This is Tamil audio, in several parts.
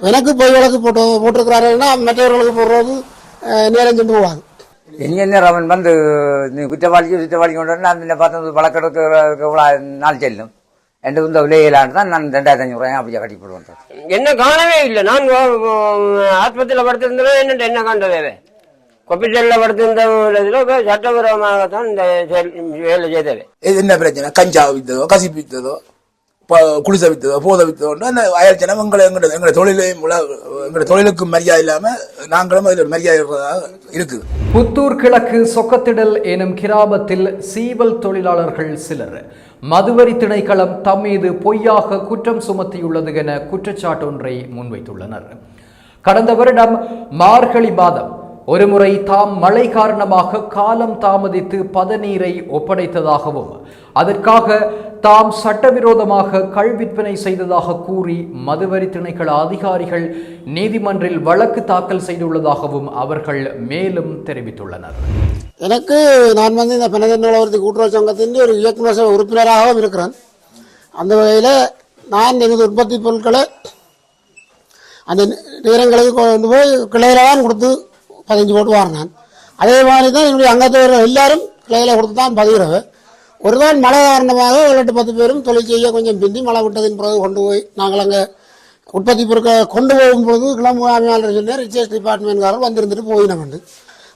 எனக்கு பொய் வழக்கு போட்டு போட்டிருக்கிறாருன்னா மற்றவர்களுக்கு போடுறது நேரம் சென்று இனி என்ன அவன் வந்து நீ குற்றவாளிக்கு குற்றவாளி கொண்டு வந்து நான் பார்த்து வழக்கெடுக்க நாள் செல்லும். என்று இந்த விலையிலான்னு தான் நான் ரெண்டாயிரத்தி ஐநூறு ரூபாய் அப்படியே கட்டி போடுவேன் என்ன காணவே இல்லை. நான் ஆஸ்பத்திரியில் படுத்திருந்தேன் என்ன என்ன கண்டதே கொப்பிச்சல்ல படுத்திருந்த இதில் சட்டவிரோதமாகத்தான் இந்த செயல் வேலை செய்தது இது என்ன பிரச்சனை? கஞ்சா வித்ததோ கசிப்பு வித்ததோ ப- குடிசை அந்த அயல் ஜனம் எங்களை எங்களோட எங்களோட தொழிலையும் உல- எங்களோட தொழிலுக்கும் மரியாதை இல்லாம நாங்களும் அதில் ஒரு மரியாதை இருக்குது. புத்தூர் கிழக்கு சொக்கத்திடல் எனும் கிராமத்தில் சீவல் தொழிலாளர்கள் சிலர். மதுவரி திணைக்களம் தம் மீது பொய்யாக குற்றம் சுமத்தியுள்ளது என குற்றச்சாட்டொன்றை முன்வைத்துள்ளனர். கடந்த வருடம் மார்கழி மாதம் ஒருமுறை தாம் மழை காரணமாக காலம் தாமதித்து பதநீரை ஒப்படைத்ததாகவும் அதற்காக தாம் சட்டவிரோதமாக கள் விற்பனை செய்ததாக கூறி மதுவரி திணைக்கள அதிகாரிகள் நீதிமன்றில் வழக்கு தாக்கல் செய்துள்ளதாகவும் அவர்கள் மேலும் தெரிவித்துள்ளனர். எனக்கு நான் வந்து இந்த பெனதன் உலகத்து கூட்டுறவு சங்கத்தின் ஒரு இயக்குநர் உறுப்பினராகவும் இருக்கிறேன். அந்த வகையில் நான் எனது உற்பத்தி பொருட்களை அந்த நேரங்களுக்கு கொண்டு போய் கிளையில தான் கொடுத்து பதிஞ்சு போட்டு வாரினேன் அதே மாதிரி தான் என்னுடைய அங்கத்தவர்கள் எல்லாரும் கிளையில கொடுத்து தான் பதிகிறவர் ஒரு நாள் மழை காரணமாக ஏழு எட்டு பத்து பேரும் தொழில் செய்ய கொஞ்சம் பிந்தி மழை விட்டதின் பிறகு கொண்டு போய் நாங்கள் அங்கே உற்பத்தி பொருட்களை கொண்டு போகும்போது கிளம்புவாமையாளர் சொன்னார் ரிசர்ச் டிபார்ட்மெண்ட்காரர் வந்திருந்துட்டு போயினோம் வந்து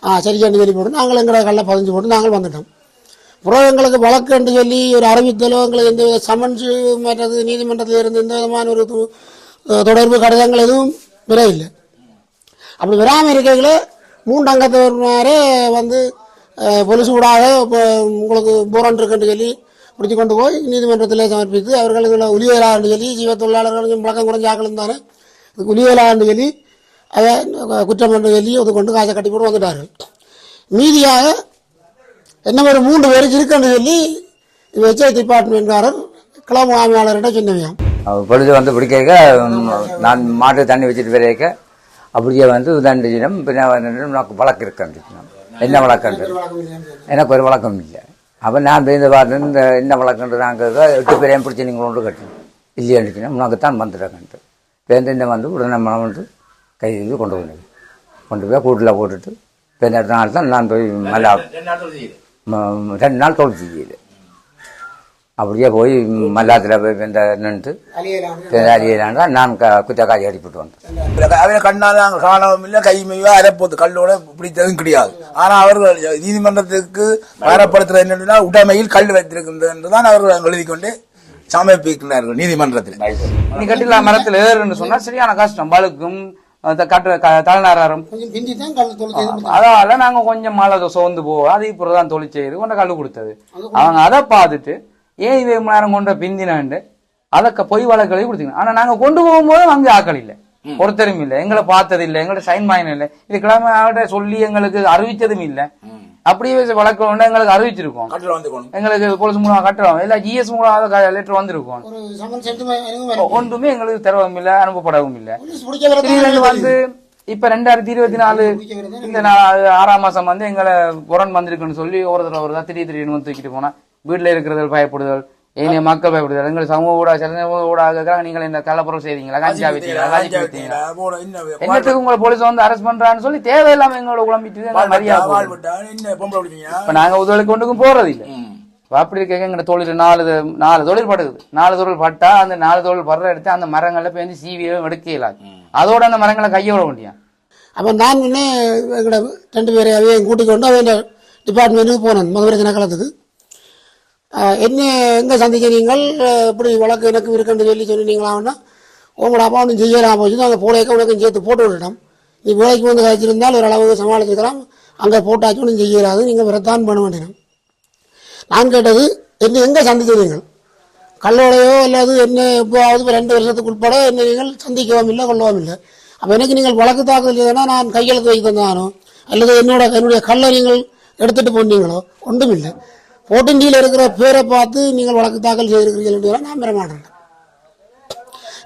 ஆ சரி கண்டு சொல்லி போட்டு நாங்கள் எங்களை கல்ல பதிஞ்சு போட்டு நாங்கள் வந்துட்டோம். புறம் எங்களுக்கு வழக்கு என்று சொல்லி ஒரு அறிவித்தலோ எங்களுக்கு எந்த வித சமன்ஸு மற்றது நீதிமன்றத்தில் இருந்து எந்த விதமான ஒரு தொடர்பு கடிதங்கள் எதுவும் விரையில்லை இல்லை அப்படி விராமல் இருக்கையில் மூன்று அங்கத்தவர்மாரே வந்து போலீஸ் ஊடாக இப்போ உங்களுக்கு போரான் இருக்குன்னு சொல்லி பிடிச்சி கொண்டு போய் நீதிமன்றத்தில் சமர்ப்பித்து அவர்களுக்கு உலிவேலான்னு சொல்லி ஜீவ தொழிலாளர்களும் பழக்கம் குறைஞ்ச ஆக்களும் தானே. இதுக்கு உலிவேலான்னு சொல்லி அதை குற்றம் என்று சொல்லி அது கொண்டு காசை கட்டி போட்டு வந்துட்டாரு மீதியாக என்ன ஒரு மூன்று பேருக்கு இருக்குன்னு சொல்லி வெச்சை டிபார்ட்மெண்ட்காரர் கிளம்பு ஆமையாளர்கிட்ட சொன்னவையாம் பொழுது வந்து பிடிக்க நான் மாட்டு தண்ணி வச்சுட்டு வரைக்க அப்படியே வந்து தண்டு தினம் பின்ன வழக்கு இருக்கு என்ன வழக்கன்று எனக்கு ஒரு வழக்கம் இல்லை. அப்போ நான் இந்த பார்த்து இந்த என்ன வழக்கன்று நாங்கள் எட்டு பேரையும் பிடிச்சி நீங்கள் கொண்டு கட்டணும் இல்லையான்னு உனக்கு தான் வந்துடுறேன்ட்டு பேருந்து இந்த வந்து உடனே மனம் வந்து கைது கொண்டு போனது கொண்டு போய் கூட்டில் போட்டுட்டு அடுத்த நாள் தான் நான் போய் நல்லா ரெண்டு நாள் தொழில் செய்யல. அப்படியே போய் மல்லாத்தில் போய் இந்த நின்று அறியலாண்டா நான் க குத்தக்காரி அடிப்பட்டு வந்தேன். அவரை கண்ணால் நாங்கள் காணவும் இல்லை கைமையோ அரைப்போது கல்லோட பிடித்ததும் கிடையாது. ஆனா அவர்கள் நீதிமன்றத்துக்கு பாரப்படுத்துறது என்னன்னா உடைமையில் கல் வைத்திருக்கின்றது என்றுதான் அவர்கள் எழுதி கொண்டு சமர்ப்பிக்கின்றார்கள் நீதிமன்றத்தில். நீ கட்டில மரத்துல ஏறுன்னு சொன்னா சரியான கஷ்டம். பழுக்கும் அந்த கட்டு தான் கல் செய்து அதால நாங்க கொஞ்சம் மழை சோர்ந்து போவோம் அது இப்போ தான் தொழில் செய்யுது கொண்ட கல்லு கொடுத்தது. அவங்க அதை பார்த்துட்டு ஏன் நேரம் கொண்ட பிந்தினாண்டு அதை க- பொய் வழக்கு எழுதி கொடுத்தீங்க ஆனா நாங்க கொண்டு போகும்போது அங்கே ஆக்கள் இல்லை. ஒருத்தரும் இல்லை. எங்களை பார்த்தது இல்லை. எங்களோட சைன் மாயின் இல்லை. இது கிழமை அவர்கிட்ட சொல்லி எங்களுக்கு அறிவிச்சதும் இல்லை. அப்படியே வழக்கு கொண்டு எங்களுக்கு அறிவிச்சிருக்கோம். எங்களுக்கு போலீஸ் மூலமா கட்டுறோம் இல்ல ஜிஎஸ் மூலமா லெட்டர் வந்திருக்கும். ஒன்றுமே எங்களுக்கு தரவும் இல்லை அனுப்பப்படவும் இல்லை. வந்து இப்ப ரெண்டாயிரத்தி இருபத்தி நாலு இந்த நா- ஆறாம் மாசம் வந்து எங்களை புறன் வந்திருக்குன்னு சொல்லி ஒரு தடவை ஒரு திடீர் திடீர்னு வந்து தூக்கிட்டு போனா வீட்டுல இருக்கிறது பயப்படுதல் ஏனைய மக்கள் பயப்படுதல். எங்கள் சமூக ஊடக சில ஊடக கேக்குறாங்க, நீங்கள் இந்த கள்ளப்புறம் செய்தீங்களா? கஞ்சா வித்தீங்களா? கஞ்சி வித்தீங்களா என்னத்துக்கு உங்களை போலீஸ் வந்து அரெஸ்ட் பண்றான்னு சொல்லி தேவையில்லாம எங்களோட குழம்பிட்டு மரியாதை இப்ப நாங்க உதவி கொண்டுக்கும் போறது இல்ல அப்படி இருக்க எங்க தொழில் நாலு நாலு தொழில் படுது நாலு தொழில் பட்டா அந்த நாலு தொழில் படுற எடுத்து அந்த மரங்கள்ல போய் வந்து சீவியோ எடுக்க இயலாது அதோட அந்த மரங்களை கையோட முடியும் அப்போ நான் எங்களோட ரெண்டு பேரை அவையும் கூட்டிக் கொண்டு அவங்க டிபார்ட்மெண்ட்டுக்கு போனேன் மதுரை தினக்காலத்துக்கு என்ன எங்கே சந்திக்க நீங்கள் இப்படி வழக்கு எனக்கு இருக்குன்னு சொல்லி சொன்னீங்களான்னா உங்களோட அப்பா ஒன்றும் செய்யலாம் போச்சு அந்த போலேக்க உனக்கும் சேர்த்து போட்டு விட்டுட்டோம் நீ வேலைக்கு வந்து கழிச்சிருந்தால் ஒரு அளவுக்கு சமாளிச்சுக்கலாம் அங்கே போட்டாச்சும் ஒன்றும் செய்யலாது நீங்கள் வரத்தான் பண்ண வேண்டியது. நான் கேட்டது என்ன எங்கே சந்திக்கிறீர்கள்? கல்லோடையோ அல்லது என்ன எப்போவாவது ரெண்டு வருஷத்துக்கு உட்பட என்ன நீங்கள் சந்திக்கவும் இல்லை கொள்ளவும் இல்லை. அப்போ எனக்கு நீங்கள் வழக்கு தாக்கல் செய்தனா நான் கையெழுத்து வைத்து தந்தானோ அல்லது என்னோட என்னுடைய கல்லை நீங்கள் எடுத்துகிட்டு போனீங்களோ? ஒன்றும் இல்லை. போட்டிண்டியில் இருக்கிற பேரை பார்த்து நீங்கள் வழக்கு தாக்கல் செய்திருக்கிறீர்கள் என்று நான் பெற மாட்டேன்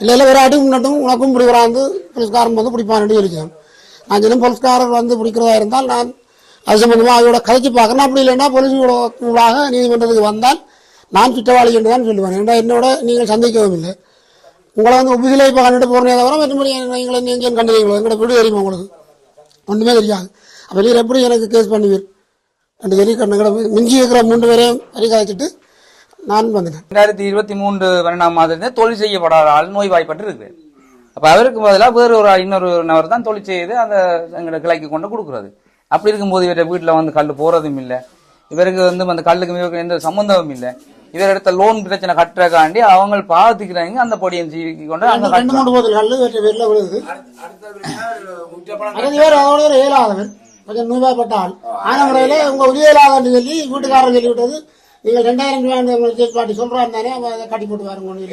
இல்லை இல்லை வேறு அடி முன்னட்டும் உனக்கும் பிடிக்கிறா வந்து போலீஸ்காரன் வந்து பிடிப்பான்னு சொல்லிக்கிறேன். நான் தினம் போலீஸ்காரர் வந்து பிடிக்கிறதா இருந்தால் நான் அது சம்பந்தமாக அதோட கதைச்சு பார்க்கறேன் அப்படி இல்லைன்னா போலீஸோடாக நீதிமன்றத்துக்கு வந்தால் நான் குற்றவாளி என்று தான் சொல்லுவேன். ஏன்னா என்னோட நீங்கள் சந்திக்கவும் இல்லை. உங்களை வந்து ஒப்புதலை இப்போ கண்டுட்டு போகிறனே தவிர மற்றபடி எங்களை நீங்கள் கண்டுவீங்களோ எங்களோட வீடு தெரியுமா உங்களுக்கு? ஒன்றுமே தெரியாது. அப்போ எப்படி எனக்கு கேஸ் பண்ணுவீர்? ரெண்டு சொல்லி கண்ணுங்களை மிஞ்சி இருக்கிற மூன்று பேரையும் அறிக்காய்ச்சிட்டு நான் வந்துட்டேன் ரெண்டாயிரத்தி இருபத்தி மூன்று பன்னெண்டாம் மாதத்துல தொழில் செய்யப்படாத ஆள் நோய்வாய்ப்பட்டு இருக்கு அப்ப அவருக்கு பதிலாக வேறு ஒரு இன்னொரு நபர் தான் தொழில் செய்து அந்த எங்களோட கிளைக்கு கொண்டு கொடுக்குறது. அப்படி இருக்கும்போது இவர வீட்டுல வந்து கல் போறதும் இல்லை. இவருக்கு வந்து அந்த கல்லுக்கு இவருக்கு எந்த சம்பந்தமும் இல்லை. இவர் எடுத்த லோன் பிரச்சனை கட்டுறக்காண்டி அவங்க பாத்துக்கிறாங்க அந்த பொடியை சீக்கி கொண்டு ரெண்டு கட்டுறாங்க. மூணு போதில் கல் வெற்ற பேரில் விழுது. கொஞ்சம் நூறுபாய்ப்பட்ட ஆள் ஆன முறையில் உங்கள் உரிய இயலாதன்னு சொல்லி வீட்டுக்காரர் சொல்லி விட்டது நீங்கள் ரெண்டாயிரம் ரூபாய் பாட்டி சொல்கிறாரு தானே கட்டி போட்டு வாருங்கன்னு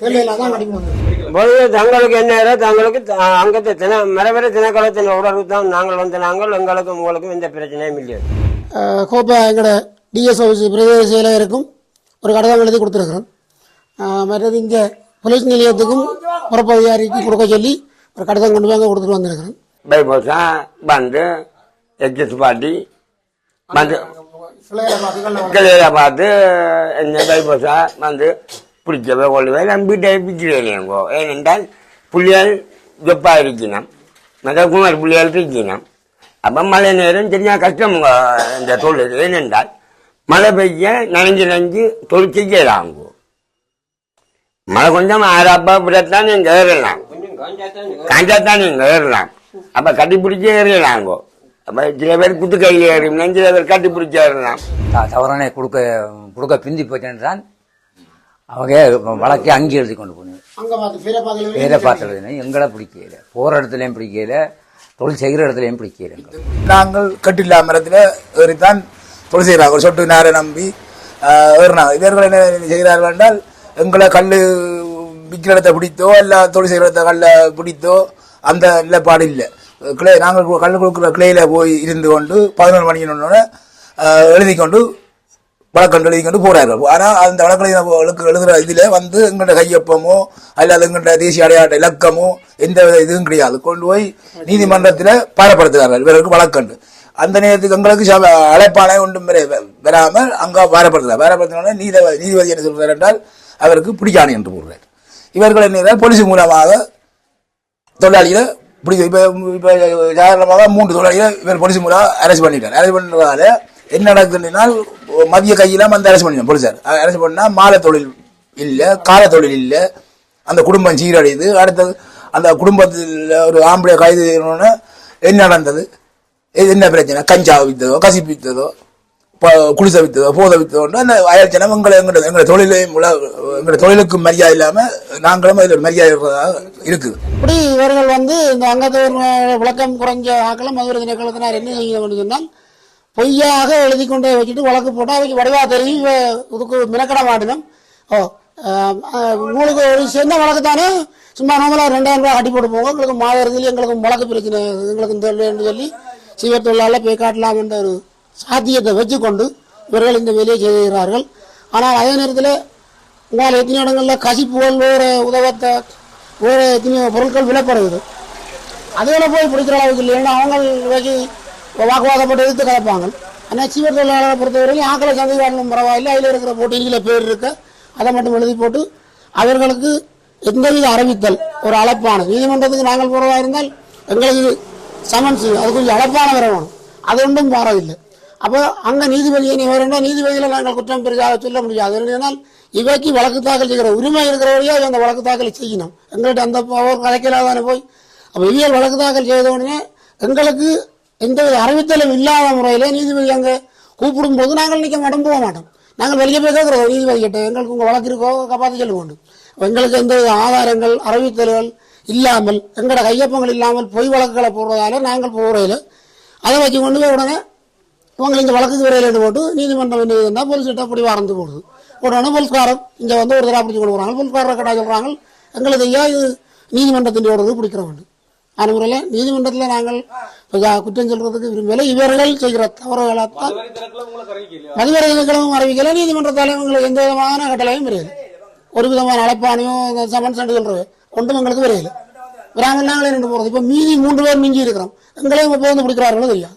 சொல்லி பொழுது தங்களுக்கு என்ன தங்களுக்கு அங்கத்தை தின மரபர தினக்கலத்தின் உணர்வு தான் நாங்கள் வந்து நாங்கள் எங்களுக்கும் உங்களுக்கும் எந்த பிரச்சனையும் இல்லை. கோப்பை எங்களோட டிஎஸ் ஆஃபீஸ் பிரதேச செயலகருக்கும் ஒரு கடிதம் எழுதி கொடுத்துருக்குறோம். மற்றது இங்கே போலீஸ் நிலையத்துக்கும் பொறுப்பு அதிகாரிக்கு கொடுக்க சொல்லி ஒரு கடிதம் கொண்டு போய் அங்கே கொடுத்துட்டு வந்திருக்கிறேன் பைபோசா பந்து எக்ஸஸ் பாட்டி வந்து கிளையில பார்த்து என்ன பைபோசா வந்து பிடிச்சவே கொள்ளுவேன் நான் வீட்டை பிடிக்கிறேன் ஏனென்றால் புள்ளியால் ஜொப்பா இருக்கணும் மற்ற குமார் புள்ளியால் இருக்கணும் அப்போ மழை நேரம் சரியா கஷ்டம் இந்த தொழில். ஏனென்றால் மழை பெய்ய நனைஞ்சு நனைஞ்சு தொழில் செய்யலாங்க. மழை கொஞ்சம் ஆறாப்பா இப்படித்தான் நீங்க ஏறலாம். காஞ்சாத்தான் நீங்க ஏறலாம். அப்ப கட்டி பிடிச்சி ஏறலாங்கோ. அப்ப சில பேர் குத்து கையில் ஏறினா சில பேர் கட்டி பிடிச்சி ஏறலாம் த- தவறான கொடுக்க கொடுக்க பிந்தி போயிட்டேன்றான் அவங்க வழக்கை அங்கே எழுதி கொண்டு போனேன். அங்கே பார்த்து பார்த்தது எங்களை பிடிக்கல போகிற இடத்துலையும் பிடிக்கல தொழில் செய்கிற இடத்துலையும் பிடிக்கல நாங்கள் கட்டில்லா மரத்தில் ஏறித்தான் தொழில் செய்கிறாங்க ஒரு சொட்டு நேரம் நம்பி ஏறினாங்க இவர்கள் என்ன செய்கிறார்கள் என்றால் எங்களை கல் விற்கிற இடத்தை பிடித்தோ இல்லை தொழில் செய்கிற இடத்த கல்லை பிடித்தோ அந்த நிலைப்பாடு இல்லை. கிளை நாங்கள் கல் கொடுக்குற கிளையில் போய் இருந்து கொண்டு பதினொரு மணிக்கு எழுதி கொண்டு வழக்கண்டு எழுதி கொண்டு போகிறார்கள் ஆனால் அந்த வழக்கு எழுதுகிற இதில் வந்து எங்கள்கிட்ட கையொப்பமோ அல்லது எங்கள்கிட்ட தேசிய அடையாட்ட இலக்கமோ எந்த வித இதுவும் கிடையாது. கொண்டு போய் நீதிமன்றத்தில் பாரப்படுத்துகிறார்கள் இவருக்கு வழக்கண்டு. அந்த நேரத்துக்கு எங்களுக்கு சப- அழைப்பானை ஒன்றும் பெறாமல் வராமல் அங்கே பாரப்படுத்துகிறார் பாரப்படுத்தினோடனே நீதி நீதிபதி என்ன சொல்கிறார் என்றால் அவருக்கு பிடிக்காணி என்று கூறுகிறார். இவர்கள் என்ன போலீஸ் மூலமாக தொழிலாளிகளை பிடிக்க இப்போ இப்போ சாதாரணமாக மூன்று தொழிலாளிகள் இவர் போலீஸ் மூலம் அரெஸ்ட் பண்ணிட்டார். அரெஸ்ட் பண்ணுறதால என்ன நடக்குதுன்னா மதிய கையெல்லாம் வந்து அரெஸ்ட் பண்ணிட்டோம் போலீஸார் அரெஸ்ட் பண்ணால் மாலை தொழில் இல்லை கால தொழில் இல்லை. அந்த குடும்பம் சீரடையுது. அடுத்தது அந்த குடும்பத்தில் ஒரு ஆம்பளை கைது என்ன நடந்தது? என்ன பிரச்சனை? கஞ்சா வித்ததோ கசிப்பித்ததோ? குடிசை வித்ததோ போதை வித்ததோ அந்த அயல் ஜனம் எங்களை எங்களோட எங்களோட தொழிலையும் உள்ள- எங்களோட தொழிலுக்கும் மரியாதை இல்லாமல் நாங்களும் அதில் ஒரு மரியாதை இருக்கிறதாக இருக்குது. இப்படி இவர்கள் வந்து இந்த அங்கத்தவர் விளக்கம் குறைஞ்ச ஆக்களும் மதுரை தினக்கலத்தினார் என்ன செய்ய சொன்னால் பொய்யாக எழுதி கொண்டே வச்சுட்டு வழக்கு போட்டால் அவைக்கு வடிவாக தெரியும் இதுக்கு மினக்கட மாட்டினோம் ஓ உங்களுக்கு ஒரு சின்ன வழக்கு தானே? சும்மா நார்மலாக ரெண்டாயிரம் ரூபாய் அடி போட்டு போங்க உங்களுக்கு மாத எங்களுக்கு வழக்கு பிரச்சனை எங்களுக்கு சொல்லி சீவ தொழிலாளர் போய் காட்டலாம் என்ற ஒரு சாத்தியத்தை வச்சுக்கொண்டு இவர்கள் இந்த வேலையை செய்கிறார்கள். ஆனால் அதே நேரத்தில் உங்களால் எத்தனை இடங்களில் கசிப்புகள் வேறு உதவத்தை வேறு எத்தனையோ பொருட்கள் விலப்படுது அதில் போய் பிடிக்கிற அளவுக்கு இல்லைன்னா அவங்க வச்சு வாக்குவாதப்பட்டு எடுத்து கலப்பாங்க. ஆனால் சீவர் தொழிலாளரை பொறுத்தவரைக்கும் ஆக்களை சந்தை பரவாயில்லை. அதில் இருக்கிற போட்டியில் பேர் இருக்க அதை மட்டும் எழுதி போட்டு அவர்களுக்கு எந்தவித அறிவித்தல் ஒரு அழைப்பான நீதிமன்றத்துக்கு நாங்கள் போகிறதா இருந்தால் எங்களுக்கு சமன்ஸ் அது கொஞ்சம் அழைப்பான வர அது ஒன்றும் மாறவில்லை அப்போ அங்கே நீதிபதியை நீ வரேன்னா நீதிபதியில் நாங்கள் குற்றம் பெரிதாக சொல்ல முடியாது. ஏனென்றால் இவைக்கு வழக்கு தாக்கல் செய்கிற உரிமை இருக்கிறவரையே அந்த வழக்கு தாக்கல் செய்யணும். எங்கள்கிட்ட அந்த பவர் கலைக்கலாதானே போய் அப்போ இவியல் வழக்கு தாக்கல் செய்த உடனே எங்களுக்கு எந்த வித அறிவித்தலும் இல்லாத முறையில் நீதிபதி அங்கே கூப்பிடும் போது நாங்கள் நிற்க மாட்டோம் போக மாட்டோம். நாங்கள் வெளியே போய் கேட்குறோம் நீதிபதி கிட்ட எங்களுக்கு உங்கள் வழக்கு இருக்கோ காப்பாற்றி சொல்ல வேண்டும் எங்களுக்கு எந்த வித ஆதாரங்கள் அறிவித்தல்கள் இல்லாமல் எங்களோட கையொப்பங்கள் இல்லாமல் பொய் வழக்குகளை போடுறதால நாங்கள் போகிறதில்ல அதை வச்சு கொண்டு போய் உடனே உங்களை இந்த வழக்குக்கு விரையில் போட்டு நீதிமன்றம் என்ன இருந்தால் போலீஸ் கிட்ட அப்படி வாரந்து போடுது உடனே போலீஸ்காரர் இங்கே வந்து ஒரு தடவை பிடிச்சி கொடுக்குறாங்க போலீஸ்காரரை கேட்டால் சொல்கிறாங்க எங்களுக்கு ஐயா இது நீதிமன்றத்தின் ஓடுறது பிடிக்கிற வேண்டும் அந்த முறையில் நீதிமன்றத்தில் நாங்கள் குற்றம் சொல்றதுக்கு விரும்பல இவர்கள் செய்கிற தவறுகளால் மதுவரை கிழமும் அறிவிக்கல. நீதிமன்றத்தாலே உங்களுக்கு எந்த விதமான கட்டளையும் வரையல. ஒரு விதமான அழைப்பானையும் இந்த சமன் சண்டு சொல்றது ஒன்றும் எங்களுக்கு வரையல. வராமல் நாங்களே நின்று போகிறது இப்போ மீதி மூன்று பேர் மிஞ்சி இருக்கிறோம். எங்களையும் இப்போ வந்து பிடிக்கிறார்களோ தெரியாது.